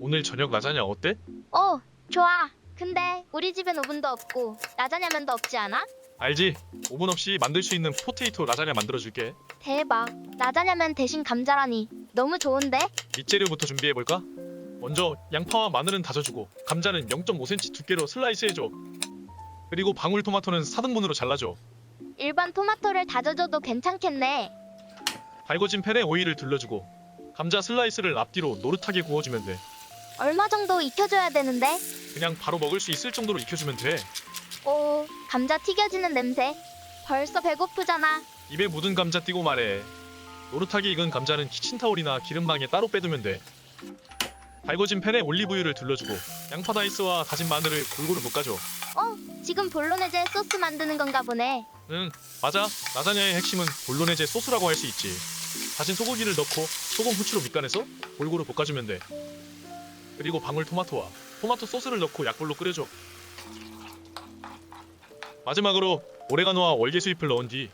오늘 저녁 라자냐 어때? 어, 좋아. 근데 우리 집엔 오븐도 없고 라자냐면도 없지 않아? 알지? 오븐 없이 만들 수 있는 포테이토 라자냐 만들어줄게. 대박. 라자냐면 대신 감자라니. 너무 좋은데? 밑재료부터 준비해볼까? 먼저 양파와 마늘은 다져주고 감자는 0.5cm 두께로 슬라이스 해줘. 그리고 방울토마토는 4등분으로 잘라줘. 일반 토마토를 다져줘도 괜찮겠네. 달궈진 팬에 오일을 둘러주고 감자 슬라이스를 앞뒤로 노릇하게 구워주면 돼. 얼마 정도 익혀줘야 되는데? 그냥 바로 먹을 수 있을 정도로 익혀주면 돼. 오, 감자 튀겨지는 냄새. 벌써 배고프잖아. 입에 묻은 감자 띄고 말해. 노릇하게 익은 감자는 키친타올이나 기름방에 따로 빼두면 돼. 달궈진 팬에 올리브유를 둘러주고 양파 다이스와 다진 마늘을 골고루 볶아줘. 어, 지금 볼로네제 소스 만드는 건가 보네. 응, 맞아. 라자냐의 핵심은 볼로네제 소스라고 할 수 있지. 다진 소고기를 넣고 소금 후추로 밑간해서 골고루 볶아주면 돼. 그리고 방울토마토와 토마토 소스를 넣고 약불로 끓여줘. 마지막으로 오레가노와 월계 수잎을 넣은 뒤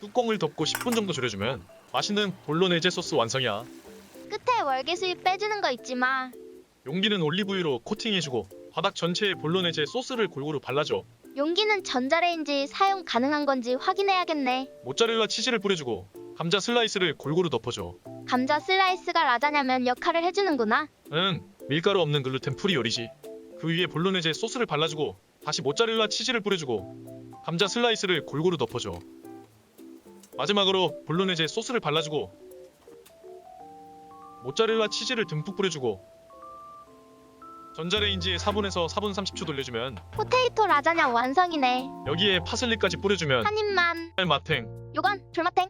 뚜껑을 덮고 10분 정도 졸여주면 맛있는 볼로네제 소스 완성이야. 끝에 월계수잎 빼주는 거 잊지 마. 용기는 올리브유로 코팅해주고 바닥 전체에 볼로네제 소스를 골고루 발라줘. 용기는 전자레인지 사용 가능한 건지 확인해야겠네. 모짜렐라 치즈를 뿌려주고 감자 슬라이스를 골고루 덮어줘. 감자 슬라이스가 라자냐면 역할을 해주는구나. 응, 밀가루 없는 글루텐 프리 요리지. 그 위에 볼로네제 소스를 발라주고 다시 모짜렐라 치즈를 뿌려주고 감자 슬라이스를 골고루 덮어줘. 마지막으로 볼로네제 소스를 발라주고 모짜렐라 치즈를 듬뿍 뿌려주고 전자레인지에 4분에서 4분 30초 돌려주면 포테이토 라자냐 완성이네. 여기에 파슬리까지 뿌려주면 한 입만. 마탱 요건 불마탱.